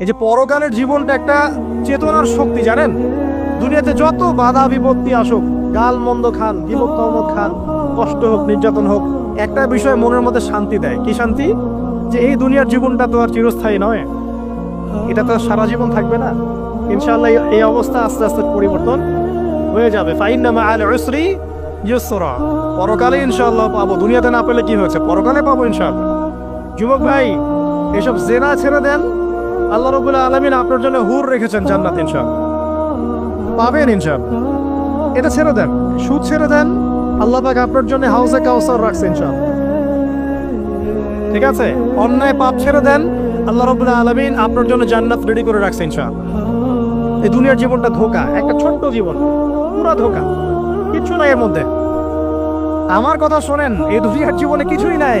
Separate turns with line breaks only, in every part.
এই যে পরকালের জীবনটা একটা চেতনার শক্তি, জানেন? দুনিয়াতে যত বাধা বিপত্তি আসুক, গাল মন্দ খান বিপদ তহমত খান, কষ্ট হোক, নির্যাতন হোক, একটা বিষয় মনের মধ্যে শান্তি দেয়। কি শান্তি? যে এই দুনিয়ার জীবনটা তো আর চিরস্থায়ী নয়। এটা তো সারা জীবন থাকবে না। ইনশাল্লাহ এই- অবস্থা আস্তে আস্তে পরিবর্তন হয়ে যাবে। ফাইন্না মা আল উসরি ইউসরা। পরকালে ইনশাল্লাহ পাবো। দুনিয়াতে না পেলে কি হয়েছে? পরকালে পাবো ইনশাল্লাহ যুবক ভাই, এসব জেনা ছেড়ে দেন। আল্লাহ রবুল্লাহ আলমিন আপনার জন্য হুর রেখেছেন জান্নাত, ইনশাআল্লাহ। পাবেন, ইনশাআল্লাহ। এটা ছেড়ে দেন, সুদ ছেড়ে দেন। আল্লাহ পাক আপনার জন্য হাউসে কাউসার রাখছে, ইনশাআল্লাহ। ঠিক আছে? অন্যায় পাপ ছেড়ে দেন। আল্লাহ রবুল্লাহ আলমিন আপনার জন্য জান্নাত রেডি করে রাখছে, ইনশাআল্লাহ। এই দুনিয়ার জীবনটা ধোকা, একটা ছোট্ট জীবন, পুরা ধোকা, কিচ্ছু নাই এর মধ্যে। আমার কথা শোনেন, এই দুনিয়ার জীবনে কিছুই নাই।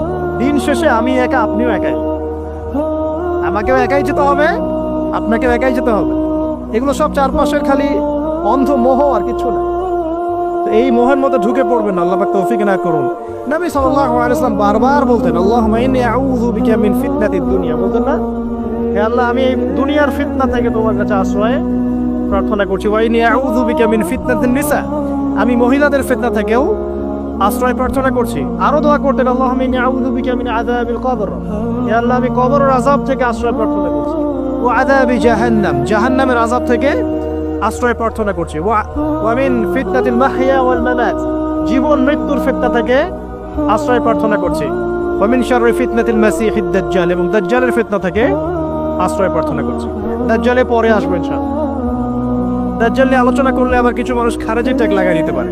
দিন শেষে আমি একা, আপনিও একাই। আমাকেও একাই যেতে হবে, আপনাকেও একাই যেতে হবে। এগুলো সব চারপাশের খালি অন্ধ মোহ আর কিছু না। এই মোহের মধ্যে ঢুকে পড়বেন, আল্লাহ পাক তৌফিক না করুন। নবী সাল্লাল্লাহু আলাইহি ওয়াসাল্লাম বারবার বলতেন, আল্লাহুম্মা ইন্নী আউযু বিকা মিন ফিতনাতিদ দুনিয়া। বলতেন না? হে আল্লাহ, আমি এই দুনিয়ার ফিতনা থেকে তোমার কাছে আশ্রয় প্রার্থনা করছি। ওয়া ইন্নী আউযু বিকা মিন ফিতনাতিন নিসা। আমি মহিলাদের ফিতনা থেকেও আশ্রয় প্রার্থনা করছি। আরও দোয়া করতেন আল্লাহুম্মা ইন্নী আউযু বিকা মিন আযাবিল কবর। হে আল্লাহ আমি কবরের আযাব থেকে আশ্রয় প্রার্থনা করছি। ও আযাবি জাহান্নাম জাহান্নামের আযাব থেকে আশ্রয় প্রার্থনা করছি। ওয়া মিন ফিতনাতিল মাহইয়া ওয়াল মামাত জীবন মৃত্যুর ফিতনা থেকে আশ্রয় প্রার্থনা করছি। ওয়া মিন শাররি ফিতনাতিল মাসিহিদ দাজ্জাল এবং দাজ্জালের ফিতনা থেকে আশ্রয় প্রার্থনা করছি। দাজ্জালে পরে আসবে ইনশাআল্লাহ। দাজ্জাল নিয়ে আলোচনা করলে আবার কিছু মানুষ খারেজি ট্যাগ লাগাই দিতে পারে।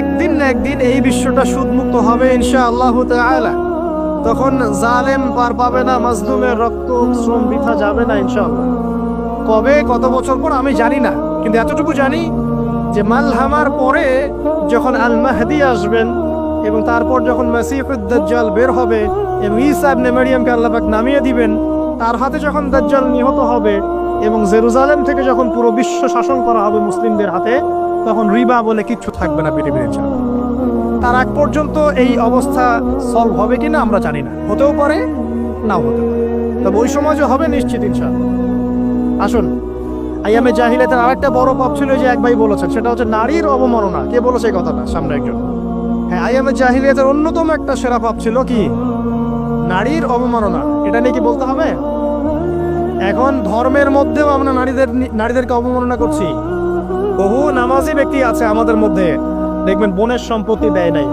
একদিন না একদিন এই বিশ্বটা সুদমুক্ত হবে ইনশা আল্লাহ তখন জালেম পার পাবে না, মাজলুমের রক্ত, শ্রম বৃথা যাবে না ইনশাআল্লাহ। কবে? কত বছর পর? আমি জানি না। কিন্তু এতটুকু জানি যে মালহামার পরে যখন আল মাহদি আসবেন এবং তারপর যখন মাসিফুদ দাজ্জাল বের হবে এবং ঈসা ইবনে মারিয়ামকে আল্লাহ নামিয়ে দিবেন, তার হাতে যখন দাজ্জাল নিহত হবে এবং জেরুজালেম থেকে যখন পুরো বিশ্ব শাসন করা হবে মুসলিমদের হাতে তখন রিবা বলে কিচ্ছু থাকবে না পৃথিবীর। তার আগ পর্যন্ত এই অবস্থা সলভ হবে কিনা আমরা জানি না। হতেও পারে, নাও হতে পারে। তবে ওই সময় যে হবে নিশ্চিত ইনশাআল্লাহ। আসুন আইয়ামে জাহিলাতের আরেকটা বড় পাপ ছিল যে এক ভাই বলেছেন, সেটা হচ্ছে নারীর অবমাননা। কে বলেছে এই কথাটা? সামনে একজন। হ্যাঁ আইয়ামে জাহিলিয়াতের অন্যতম একটা সেরা পাপ ছিল কি? নারীর অবমাননা। এটা নিয়ে কি বলতে হবে? এখন ধর্মের মধ্যেও আমরা নারীদের, নারীদেরকে অবমাননা করছি। বহু নামাজি ব্যক্তি আছে আমাদের মধ্যে। দেখবেন বোনের সম্পত্তি দেয় নাই।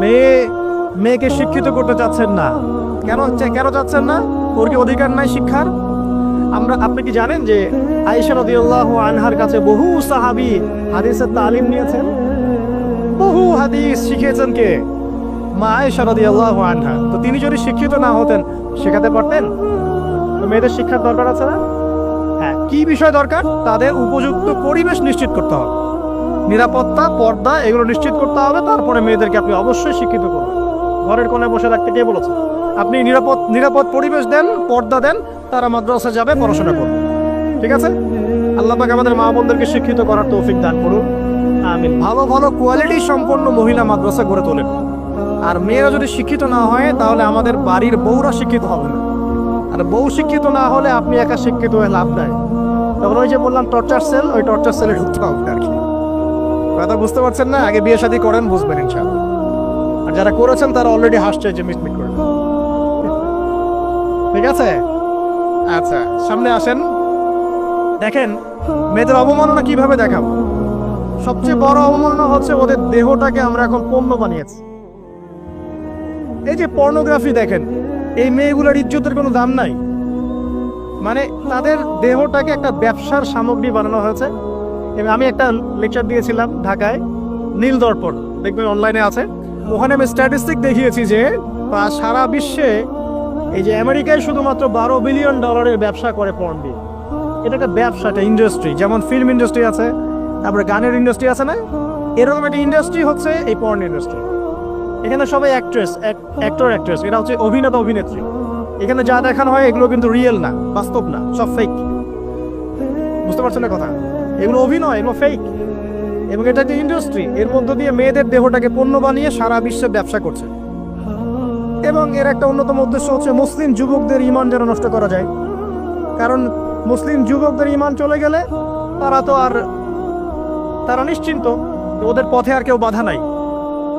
মেয়ে, মেয়েকে শিক্ষিত করতে চাচ্ছেন না। কেন কেন চাচ্ছেন না? ওর কি অধিকার নাই শিক্ষার? আমরা, আপনি কি জানেন যে আয়েশা রাদিয়াল্লাহু আনহার কাছে বহু সাহাবি হাদিসের তালিম নিয়েছেন? বহু হাদিস শিখিয়েছেন কে? মা আয়েশা রাদিয়াল্লাহু আনহা। তো তিনি যদি শিক্ষিত না হতেন, শেখাতে পারতেন? মেয়েদের শিক্ষার দরকার আছে না? কি বিষয় দরকার? তাদের উপযুক্ত পরিবেশ নিশ্চিত করতে হবে। নিরাপত্তা, পর্দা, এগুলো নিশ্চিত করতে হবে। তারপরে মেয়েদেরকে আপনি অবশ্যই শিক্ষিত করবেন। ঘরের কোণে বসে রাখতে কে বলেছে? আপনি নিরাপদ নিরাপদ পরিবেশ দেন, পর্দা দেন, তারা মাদ্রাসা যাবে, পড়াশোনা করবে। ঠিক আছে? আল্লাহ পাক আমাদের মা বোনদেরকে শিক্ষিত করার তৌফিক দান করুন। আমিন। ভালো ভালো কোয়ালিটি সম্পন্ন মহিলা মাদ্রাসা গড়ে তোলেন। আর মেয়েরা যদি শিক্ষিত না হয়, তাহলে আমাদের বাড়ির বউরা শিক্ষিত হবে না। আর বউ শিক্ষিত না হলে আপনি একা শিক্ষিত হয়ে লাভ নাই। তখন ওই যে বললাম টর্চার সেল ওই টর্চার সেলে ঢুকতে হবে আর কি। কথা বুঝতে পারছেন না? আগে বিয়ে শাদী করেন, বুঝবেন ইনশাআল্লাহ। আর যারা করেছেন, তারা অলরেডি হাসছে যে মিটমিট করে ঠিক আছে? আচ্ছা সামনে আসেন। দেখেন, মেয়েদের অবমাননা কীভাবে দেখাবো? সবচেয়ে বড় অবমাননা হচ্ছে ওদের দেহটাকে আমরা এখন পণ্য বানিয়েছি। এই যে পর্নোগ্রাফি দেখেন এই মেয়েগুলোর ইজ্জতের কোনো দাম নাই। মানে তাদের দেহটাকে একটা ব্যবসার সামগ্রী বানানো হয়েছে। এবং আমি একটা লেকচার দিয়েছিলাম ঢাকায় নীল দর্পণ দেখবেন অনলাইনে আছে। ওখানে আমি স্ট্যাটিস্টিক দেখিয়েছি যে সারা বিশ্বে এই যে আমেরিকায় শুধুমাত্র বারো বিলিয়ন ডলারের ব্যবসা করে পর্ন দিয়ে। এটা একটা ব্যবসা, একটা ইন্ডাস্ট্রি যেমন ফিল্ম ইন্ডাস্ট্রি আছে, তারপরে গানের ইন্ডাস্ট্রি আছে না? এরকম একটা ইন্ডাস্ট্রি হচ্ছে এই পর্ন ইন্ডাস্ট্রি এখানে সবাই অ্যাক্ট্রেস অ্যাক্টর অ্যাক্ট্রেস এটা হচ্ছে অভিনেতা, অভিনেত্রী। এখানে যা দেখানো হয়, এগুলো কিন্তু রিয়েল না, বাস্তব না, সব ফেক বুঝতে পারছেন না কথা? এগুলো অভিনয়, এগুলো ফেক এবং এটা একটা ইন্ডাস্ট্রি এর মধ্য দিয়ে মেয়েদের দেহটাকে পণ্য বানিয়ে সারা বিশ্বে ব্যবসা করছে। এবং এর একটা অন্যতম উদ্দেশ্য হচ্ছে মুসলিম যুবকদের ইমান যেন নষ্ট করা যায়। কারণ মুসলিম যুবকদের ইমান চলে গেলে তারা তো আর, তারা নিশ্চিন্ত ওদের পথে আর কেউ বাধা নাই।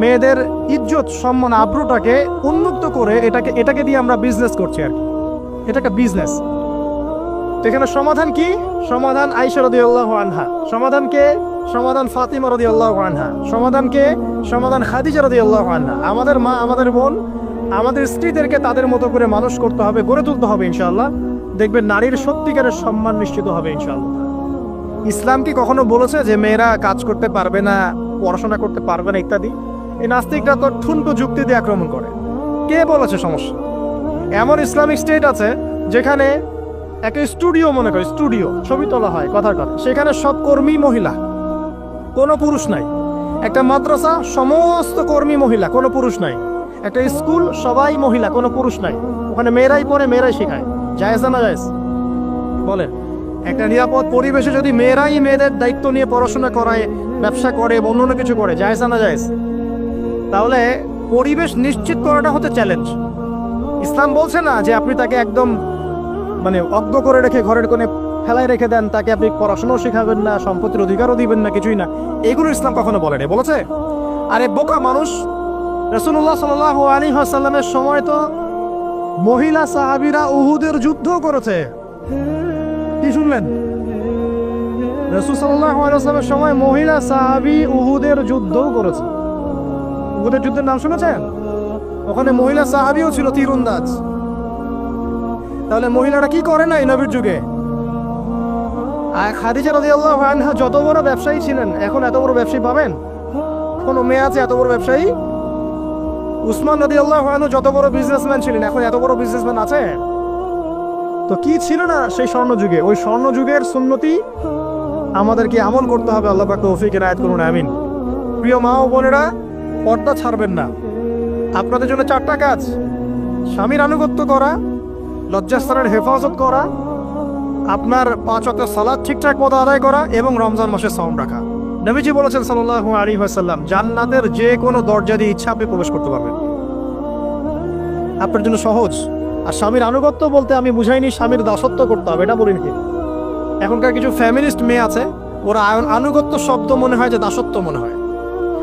মেয়েদের ইজ্জত সম্মান আব্রুটাকে উন্মুক্ত করে এটাকে এটাকে দিয়ে আমরা বিজনেস করছি আর কি। এটা একটা বিজনেস তো এখানে সমাধান কি? সমাধান আইসা রদি আল্লাহ আনহা। সমাধান কে? সমাধান ফাতিমা রদি আল্লাহ আনহা। সমাধান কে? সমাধান খাদিজা রদি আল্লাহ আনহা। আমাদের মা, আমাদের বোন, আমাদের স্ত্রীদেরকে তাদের মতো করে মানুষ করতে হবে, গড়ে তুলতে হবে ইনশাল্লাহ দেখবেন নারীর সত্যিকারের সম্মান নিশ্চিত হবে ইনশাল্লাহ ইসলাম কি কখনো বলেছে যে মেয়েরা কাজ করতে পারবে না, পড়াশোনা করতে পারবে না ইত্যাদি? এই নাস্তিকরা তো ঠুনকো যুক্তি দিয়ে আক্রমণ করে। কে বলেছে সমস্যা? এমন ইসলামিক স্টেট আছে যেখানে একটা স্টুডিও মনে করে, স্টুডিও, ছবি তোলা হয়, কথার কথা। সেখানে সব কর্মী মহিলা, কোনো পুরুষ নাই। একটা মাদ্রাসা, সমস্ত কর্মী মহিলা, কোনো পুরুষ নাই। একটা স্কুল, সবাই মহিলা, কোনো পুরুষ নাই। ওখানে মেয়েরাই পড়ে, মেয়েরাই শেখায়। জায়েজ না জায়েজ? বলেন, একটা নিরাপদ পরিবেশে যদি মেয়েরাই মেয়েদের দায়িত্ব নিয়ে পড়াশোনা করায়, ব্যবসা করে বা অন্য কিছু করে, জায়েজ না জায়েজ? তাহলে পরিবেশ নিশ্চিত করাটা হতে চ্যালেঞ্জ ইসলাম বলছে না যে আপনি তাকে একদম মানে অজ্ঞ করে রেখে ঘরের কোণে ফেলায় রেখে দেন, তাকে আপনি পড়াশোনাও শেখাবেন না, সম্পত্তির অধিকারও দিবেন না, কিছুই না। এগুলো ইসলাম কখনো বলেনি, বলেছে? আরে বোকা মানুষ রসুল্লাহ সাল আলী হাসাল্লামের সময় তো মহিলা সাহাবিরা উহুদের যুদ্ধ করেছে। কি শুনলেন? রসুল সাল্লামের সময় মহিলা সাহাবি উহুদের যুদ্ধও করেছে। উহুদের যুদ্ধের নাম শুনেছেন? ওখানে মহিলা সাহাবিও ছিল তীরন্দাজ। তাহলে মহিলারা কি করে নাই নবীর যুগে? আর খাদিজা আনহা যত বড় ব্যবসায়ী ছিলেন, এখন এত বড় ব্যবসায়ী পাবেন? কোন মেয়ে আছে এত বড় ব্যবসায়ী? উসমান রাদিয়াল্লাহু আনহু যত বড় বিজনেসম্যান ছিলেন, এখন এত বড় বিজনেসম্যান আছে? তো কি ছিল না সেই স্বর্ণ যুগে ওই স্বর্ণ যুগের সুন্নতি আমাদেরকে আমল করতে হবে, আল্লাহ পাক তৌফিক করুন, আমিন। প্রিয় মা ও বোনেরা পর্দা ছাড়বেন না। আপনাদের জন্য চারটা কাজ। স্বামীর আনুগত্য করা, লজ্জাস্থানের হেফাজত করা, আপনার পাঁচ অত সালাদ ঠিকঠাক মতো আদায় করা এবং রমজান মাসে সম রাখা। নবীজি বলেছেন সাল্লাহ আলী হাসাল্লাম জান্নাতের যে কোনো দরজা দিয়ে ইচ্ছা আপনি প্রবেশ করতে পারবেন। আপনার জন্য সহজ। আর স্বামীর আনুগত্য বলতে আমি বুঝাইনি, স্বামীর দাসত্ব করতে হবে, এটা বলিনি। এখনকার কিছু ফ্যামিলিস্ট মেয়ে আছে, ওরা আনুগত্য শব্দ মনে হয় যে দাসত্ব মনে হয়।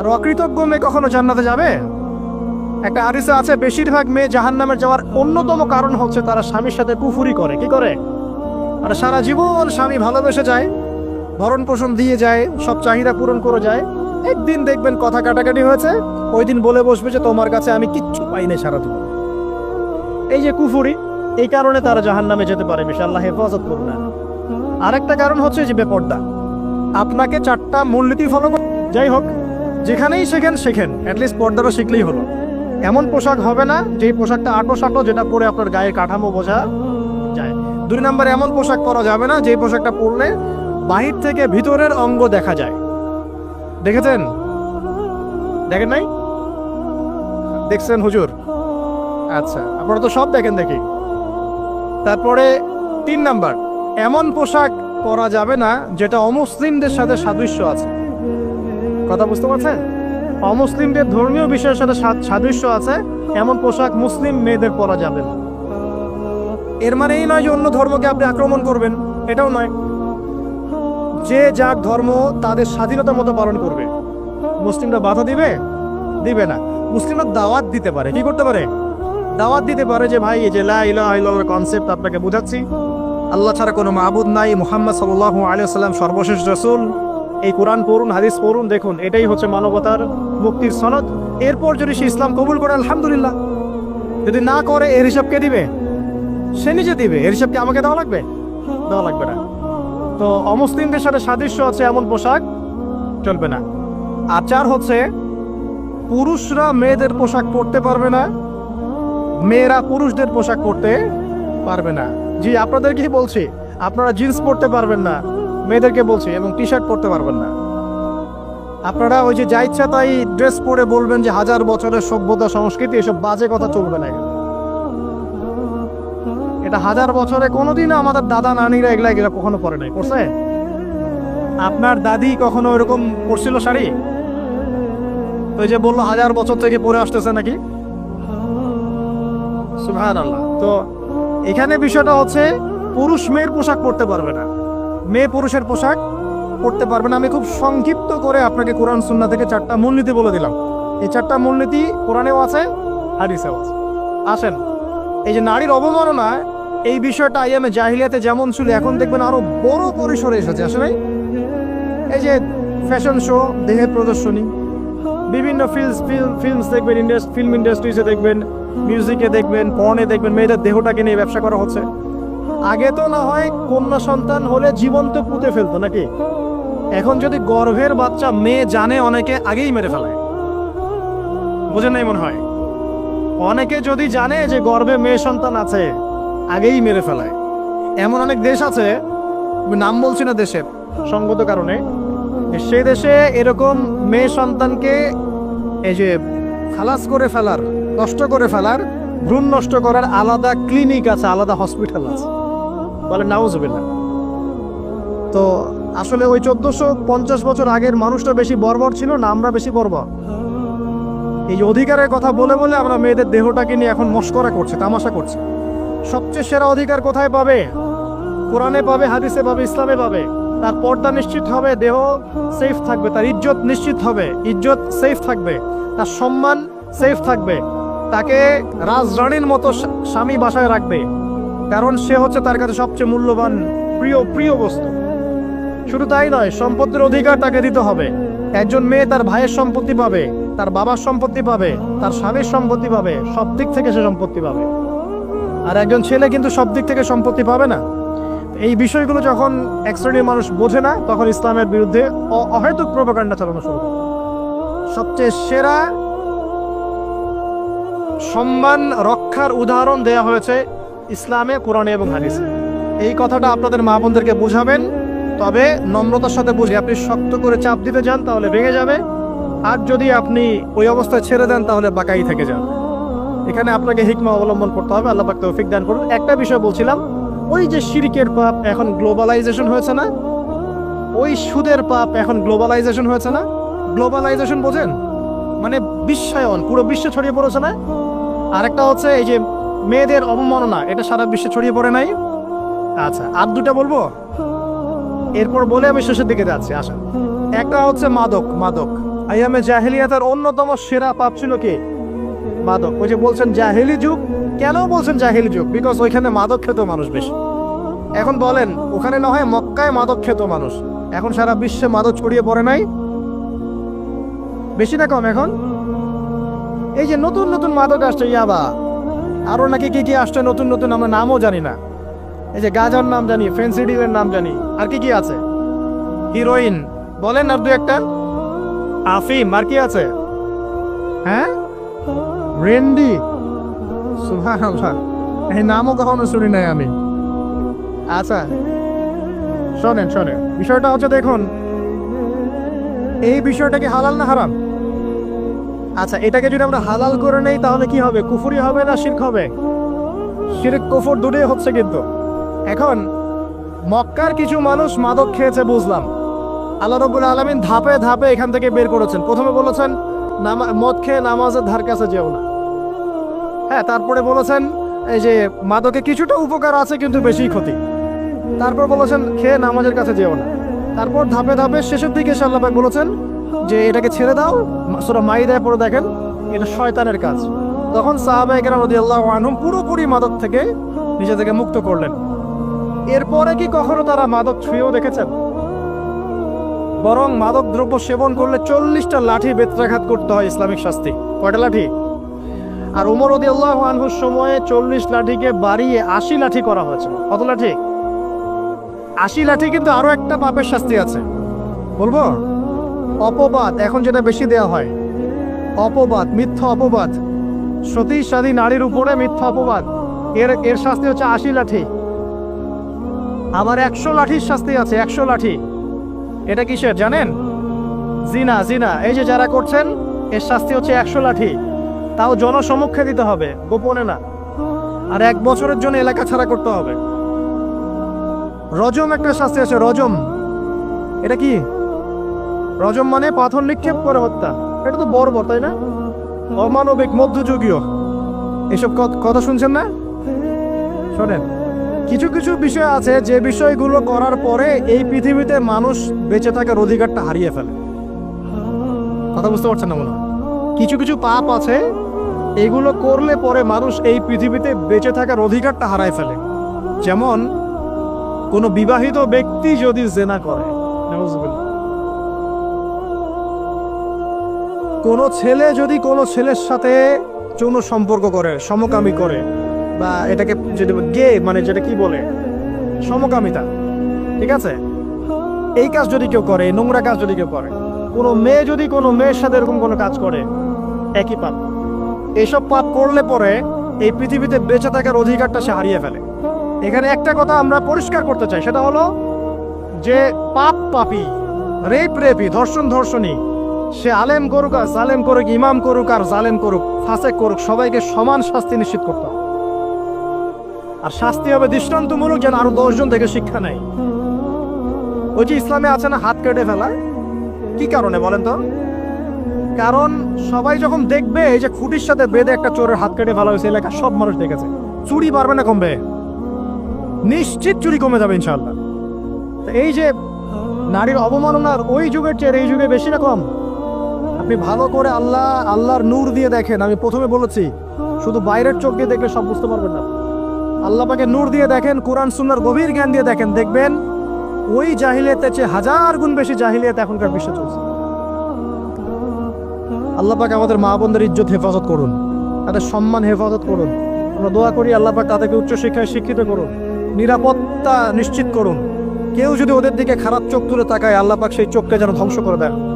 আর অকৃতজ্ঞ মেয়ে কখনো জান্নাতে যাবে? একটা আরিসা আছে, বেশিরভাগ মেয়ে জাহান্নামে যাওয়ার অন্যতম কারণ হচ্ছে তারা স্বামীর সাথে কুফুরি করে। কি করে? আর সারা জীবন স্বামী ভালোবেসে যায় ভরণ পোষণ দিয়ে যায়, সব চাহিদা পূরণ করে যায়। একদিন দেখবেন কথা কাটাকাটি হয়েছে, ওই দিন বলে বসবে যে, তোমার কাছে আমি কিচ্ছু পাই না সারা জীবন। এই যে কুফুরি, এই কারণে তারা জাহান নামে যেতে পারে বেশি আল্লাহ হেফাজত করুন না। আরেকটা কারণ হচ্ছে যে বেপর্দা। আপনাকে চারটা মূলনীতি ফলো যাই হোক যেখানেই শেখেন শেখেন। অ্যাটলিস্ট পর্দাটা শিখলেই হলো। এমন পোশাক হবে না যে পোশাকটা আটো সাটো যেটা পরে আপনার গায়ের কাঠামো বোঝা যায়। দুই নম্বর এমন পোশাক পরা যাবে না যে পোশাকটা পরলে বাহির থেকে ভিতরের অঙ্গ দেখা যায়। দেখেছেন? দেখেন নাই? দেখছেন হুজুর? আচ্ছা আপনারা তো সব দেখেন দেখি। তারপরে তিন নাম্বার, এমন পোশাক পরা যাবে না, যেটা অমুসলিমদের সাথে সাদৃশ্য আছে। কথা বুঝতে পারছেন? অমুসলিমদের ধর্মীয় বিষয়ের সাথে সাদৃশ্য আছে, এমন পোশাক মুসলিম মেয়েদের পরা যাবে না। এর মানে এই নয় যে অন্য ধর্মকে আপনি আক্রমণ করবেন, এটাও নয়। যে যার ধর্ম তাদের স্বাধীনতা মতো পালন করবে। মুসলিমরা বাধা দিবে? দিবে না। মুসলিমরা দাওয়াত দিতে পারে। কি করতে পারে? দাওয়াত দিতে পারে যে, ভাই, এই যে লা ইলাহা ইল্লাল্লাহর কনসেপ্ট আপনাকে বুঝাচ্ছি। আল্লাহ ছাড়া কোনো মাহবুদ নাই। মুহাম্মদ সাল্লাহ আলাইহি সাল্লাম সর্বশেষ রাসূল। এই কোরআন পড়ুন, হাদিস পড়ুন, দেখুন, এটাই হচ্ছে মানবতার মুক্তির সনদ। এরপর যদি সে ইসলাম কবুল করে, আলহামদুলিল্লাহ। যদি না করে, এর হিসাব কে দিবে? সে নিজে দিবে। এর হিসাব কি আমাকে দেওয়া লাগবে? দেওয়া লাগবে না। তো অমুসলিমদের সাথে সাদৃশ্য আছে এমন পোশাক, চলবে না। আচার হচ্ছে, পুরুষরা মেয়েদের পোশাক পরতে পারবে না, মেয়েরা পুরুষদের পোশাক পরতে পারবে না। জি, আপনাদেরকেই বলছি, আপনারা জিন্স পরতে পারবেন না। মেয়েদেরকে বলছি, এবং টি শার্ট পরতে পারবেন না। আপনারা ওই যে যা ইচ্ছা তাই ড্রেস পরে বলবেন যে হাজার বছরের সভ্যতা, সংস্কৃতি, এসব বাজে কথা চলবে না। এটা হাজার বছরে কোনোদিনও আমাদের দাদা, নানিরা এগুলা এগুলা কখনো পরে নাই। পড়ছে আপনার দাদি কখনো এরকম পরছিল শাড়ি? তো যে বলল হাজার বছর থেকে পরে আসতেছে নাকি? তো এখানে বিষয়টা হচ্ছে পুরুষ মেয়ের পোশাক পরতে পারবে না। মেয়ে পুরুষের পোশাক পরতে পারবে না। আমি খুব সংক্ষিপ্ত করে আপনাকে কোরআন সুন্না থেকে চারটা মূলনীতি বলে দিলাম। এই চারটা মূলনীতি কোরআনেও আছে, হাদিসেও আছে। আসেন, এই যে নারীর অবমাননা এই বিষয়টা আইএমএ জাহিলিয়াতে যেমন ছিল, এখন দেখবেন আরও বড় পরিসরে এসেছে। আসলে এই যে ফ্যাশন শো দেহের প্রদর্শনী, বিভিন্ন ফিল্মস, ফিল্ম, ফিল্মস দেখবেন ইন্ডাস্ট ফিল্ম ইন্ডাস্ট্রিজে দেখবেন, মিউজিকে দেখবেন, পর্নে দেখবেন, মেয়েদের দেহটাকে নিয়ে ব্যবসা করা হচ্ছে। আগে তো না হয় কন্যা সন্তান হলে জীবন্ত পুঁতে ফেলতো নাকি? এখন যদি গর্ভের বাচ্চা মেয়ে জানে, অনেকে আগেই মেরে ফেলায় বুঝেন নাই মনে হয়? অনেকে যদি জানে যে গর্ভে মেয়ে সন্তান আছে, আগেই মেরে ফেলায় এমন অনেক দেশ আছে, নাম বলছি না দেশের, সঙ্গত কারণে, সে দেশে এরকম মেয়ে সন্তানকে এই যে খালাস করে ফেলার, নষ্ট করে ফেলার, ভ্রূণ নষ্ট করার আলাদা ক্লিনিক আছে, আলাদা হসপিটাল আছে। বলে নাউজবিল্লা তো আসলে ওই চোদ্দশো পঞ্চাশ বছর আগের মানুষটা বেশি বর্বর ছিল না, আমরা বেশি বর্বর। এই অধিকারের কথা বলে বলে আমরা মেয়েদের দেহটাকে নিয়ে এখন মস্করা করছে, তামাশা করছে। সবচেয়ে সেরা অধিকার কোথায় পাবে? কোরআনে পাবে, হাদিসে পাবে, ইসলামে পাবে। তার পর্দা নিশ্চিত হবে, দেহ সেফ থাকবে, তার ইজ্জত নিশ্চিত হবে, ইজ্জত সেফ থাকবে, তার সম্মান সেফ থাকবে। তাকে রাজরানীর মতো স্বামী বাসায় রাখবে। কারণ সে হচ্ছে তার কাছে সবচেয়ে মূল্যবান, প্রিয় প্রিয় বস্তু। শুধু তাই নয়, সম্পত্তির অধিকার তাকে দিতে হবে। একজন মেয়ে তার ভাইয়ের সম্পত্তি পাবে, তার বাবার সম্পত্তি পাবে, তার স্বামীর সম্পত্তি পাবে, সব দিক থেকে সে সম্পত্তি পাবে। আর একজন ছেলে কিন্তু সব দিক থেকে সম্পত্তি পাবে না। এই বিষয়গুলো যখন এক শ্রেণির মানুষ বোঝে না, তখন ইসলামের বিরুদ্ধে অহেতুক প্রোপাগান্ডা চালানো শুরু সবচেয়ে সেরা সম্মান রক্ষার উদাহরণ দেয়া হয়েছে ইসলামে, কোরআনে এবং হাদিসে। এই কথাটা আপনাদের মা বোনদেরকে বোঝাবেন, তবে নম্রতার সাথে বুঝি আপনি শক্ত করে চাপ দিতে যান, তাহলে ভেঙে যাবে। আর যদি আপনি ওই অবস্থায় ছেড়ে দেন, তাহলে বাঁকাই থেকে যাবে এখানে আপনাকে হিকমা অবলম্বন করতে হবে, আল্লাহ পাক তৌফিক দান করুন। একটা বিষয় বলছিলাম, ওই যে শিরিকের পাপ এখন গ্লোবালাইজেশন হয়েছে না? ওই সুদের পাপ এখন গ্লোবালাইজেশন হয়েছে না? গ্লোবালাইজেশন বোঝেন? মানে বিশ্বায়ন পুরো বিশ্বে ছড়িয়ে পড়েছে না? আরেকটা হচ্ছে এই যে মেয়েদের অবমাননা, এটা সারা বিশ্বে ছড়িয়ে পড়ে নাই? আচ্ছা আর দুটা বলব? এরপর বলে আমি শেষের দিকে যাচ্ছি আশা একটা হচ্ছে মাদক মাদক। আইয়ামে জাহেলিয়াতের অন্যতম সেরা পাপ ছিল কি? মাদক। ওই যে বলছেন জাহেলি যুগ। কেন বলছেন জাহেলি যুগ? বিকজ ওইখানে মাদক খেত মানুষ বেশি। এখন বলেন, ওখানে না হয় মক্কায় মাদক খেত মানুষ। এখন সারা বিশ্বে মাদক ছড়িয়ে পড়ে নাই? বেশি না কম এখন? এই যে নতুন নতুন মাদক আসছে, ইয়াবা। আরও নাকি কী কী আসছে নতুন নতুন আমরা নামও জানি না। এই যে গাজার নাম জানি ফেন্সিডিলের নাম জানি, আর কি কি আছে? হিরোইন বলেন আর দু একটা। আফিম আর কি আছে? হ্যাঁ? রেন্ডি এই নামও কখনো শুনি নাই আমি। আচ্ছা শোনেন শোনেন। বিষয়টা হচ্ছে দেখুন, এই বিষয়টা কি হালাল না হারাম? আচ্ছা এটাকে যদি আমরা হালাল করে নেই, তাহলে কি হবে? কুফুরি হবে না শিরক হবে? শিরক, কুফর দুটোই হচ্ছে কিন্তু। এখন, মক্কার কিছু মানুষ মাদক খেয়েছে, বুঝলাম। আল্লাহ রবুল আলমিন ধাপে ধাপে এখান থেকে বের করেছেন। প্রথমে বলেছেন মদ খেয়ে নামাজের ধার কাছে যেও না। হ্যাঁ তারপরে বলেছেন, এই যে মাদকে কিছুটা উপকার আছে, কিন্তু বেশি ক্ষতি। তারপর বলেছেন, খেয়ে নামাজের কাছে যেও না। তারপর ধাপে ধাপে শেষের দিকে আল্লাহ বলেছেন যে এটাকে ছেড়ে দাও সুরা মাইদায় পড়ে দেখেন, এটা শয়তানের কাজ। তখন সাহাবাহিকেরা রদি আল্লাহ আনহুম পুরোপুরি মাদক থেকে নিজে থেকে মুক্ত করলেন। এরপরে কি কখনো তারা মাদক ছুঁয়েও দেখেছেন? বরং মাদক দ্রব্য সেবন করলে চল্লিশটা লাঠি বেত্রাঘাত করতে হয় ইসলামিক শাস্তি। কয়টা লাঠি? আর উমর রদি আল্লাহ আনহুর সময়ে চল্লিশ লাঠিকে বাড়িয়ে আশি লাঠি করা হয়েছিল। কত লাঠি? আশি লাঠি কিন্তু আরও একটা পাপের শাস্তি আছে। বলব? অপবাদ, এখন যেটা বেশি দেওয়া হয়। অপবাদ, মিথ্যা অপবাদ। সতী সাদী নারীর উপরে মিথ্যা অপবাদ। এর এর শাস্তি হচ্ছে আশি লাঠি। আবার একশো লাঠির শাস্তি আছে, একশো লাঠি। এটা কিসের, জানেন? জিনা জিনা। এই যে যারা করছেন, এর শাস্তি হচ্ছে একশো লাঠি। তাও জনসমক্ষে দিতে হবে, গোপনে না। আর এক বছরের জন্য এলাকা ছাড়া করতে হবে। রজম একটা শাস্তি আছে, রজম। এটা কি? রজম মানে পাথর নিক্ষেপ করে হত্যা। এটা তো বড় তাই না? অমানবিক মধ্যযুগীয়। এসব কথা শুনছেন না? শোনেন, কিছু কিছু বিষয় আছে যে বিষয়গুলো করার পরে এই পৃথিবীতে মানুষ বেঁচে থাকার অধিকারটা হারিয়ে ফেলে। কথা বুঝতে পারছেন না মনে কিছু কিছু পাপ আছে, এগুলো করলে পরে মানুষ এই পৃথিবীতে বেঁচে থাকার অধিকারটা হারায় ফেলে। যেমন, কোনো বিবাহিত ব্যক্তি যদি জেনা করে কোনো ছেলে যদি কোনো ছেলের সাথে যৌন সম্পর্ক করে, সমকামী করে, বা এটাকে যদি গে মানে যেটা কি বলে? সমকামিতা, ঠিক আছে? এই কাজ যদি কেউ করে নোংরা কাজ যদি কেউ করে, কোনো মেয়ে যদি কোনো মেয়ের সাথে এরকম কোনো কাজ করে, একই পাপ। এইসব পাপ করলে পরে এই পৃথিবীতে বেঁচে থাকার অধিকারটা সে হারিয়ে ফেলে। এখানে একটা কথা আমরা পরিষ্কার করতে চাই, সেটা হলো যে পাপ পাপি, রেপ রেপি, ধর্ষণ ধর্ষণী সে আলেম করুক আর জালেম করুক, ইমাম করুক আর জালেম করুক, ফাসেক করুক, সবাইকে সমান শাস্তি নিশ্চিত করতে আর শাস্তি হবে দৃষ্টান্তমূলক যেন আরও দশজন থেকে শিক্ষা নেয়। ওই যে ইসলামে আছে না, হাত কেটে ফেলা? কি কারণে বলেন তো? কারণ সবাই যখন দেখবে, এই যে খুঁটির সাথে বেঁধে একটা চোরের হাত কেটে ফেলা হয়েছে এলাকা সব মানুষ দেখেছে। চুরি পারবে না কমবে। নিশ্চিত চুরি কমে যাবে ইনশাল্লাহ এই যে নারীর অবমাননার ওই যুগের চেয়ে এই যুগে বেশি না কম? আপনি ভালো করে আল্লাহ, আল্লাহর নূর দিয়ে দেখেন। আমি প্রথমে বলেছি, শুধু বাইরের চোখ দিয়ে দেখলে সব বুঝতে পারবেন না। আল্লাহ পাকে নূর দিয়ে দেখেন, কোরআন, সুন্নার গভীর জ্ঞান দিয়ে দেখেন। দেখবেন, ওই জাহিলিয়াতের চেয়ে হাজার গুণ বেশি জাহিলিয়াত এখনকার বিশ্বে চলছে। আল্লাহ পাক আমাদের মা বোনদের ইজ্জত হেফাজত করুন। তাদের সম্মান হেফাজত করুন। আমরা দোয়া করি, আল্লাহ পাক তাদেরকে উচ্চশিক্ষায় শিক্ষিত করুন। নিরাপত্তা নিশ্চিত করুন। কেউ যদি ওদের দিকে খারাপ চোখ তুলে তাকায়, আল্লাহ পাক সেই চোখকে যেন ধ্বংস করে দেন।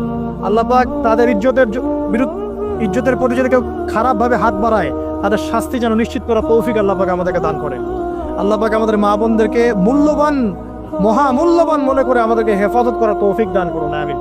আল্লাহ পাক তাদের ইজ্জতের বিরুদ্ধে, ইজ্জতের প্রতি যদি কেউ খারাপভাবে হাত বাড়ায়, তাদের শাস্তি যেন নিশ্চিত করা তৌফিক আল্লাপাক আমাদেরকে দান করে। আল্লাপাক আমাদের মা বোনদেরকে মূল্যবান, মহামূল্যবান মনে করে আমাদেরকে হেফাজত করা তৌফিক দান করুন, আমিন।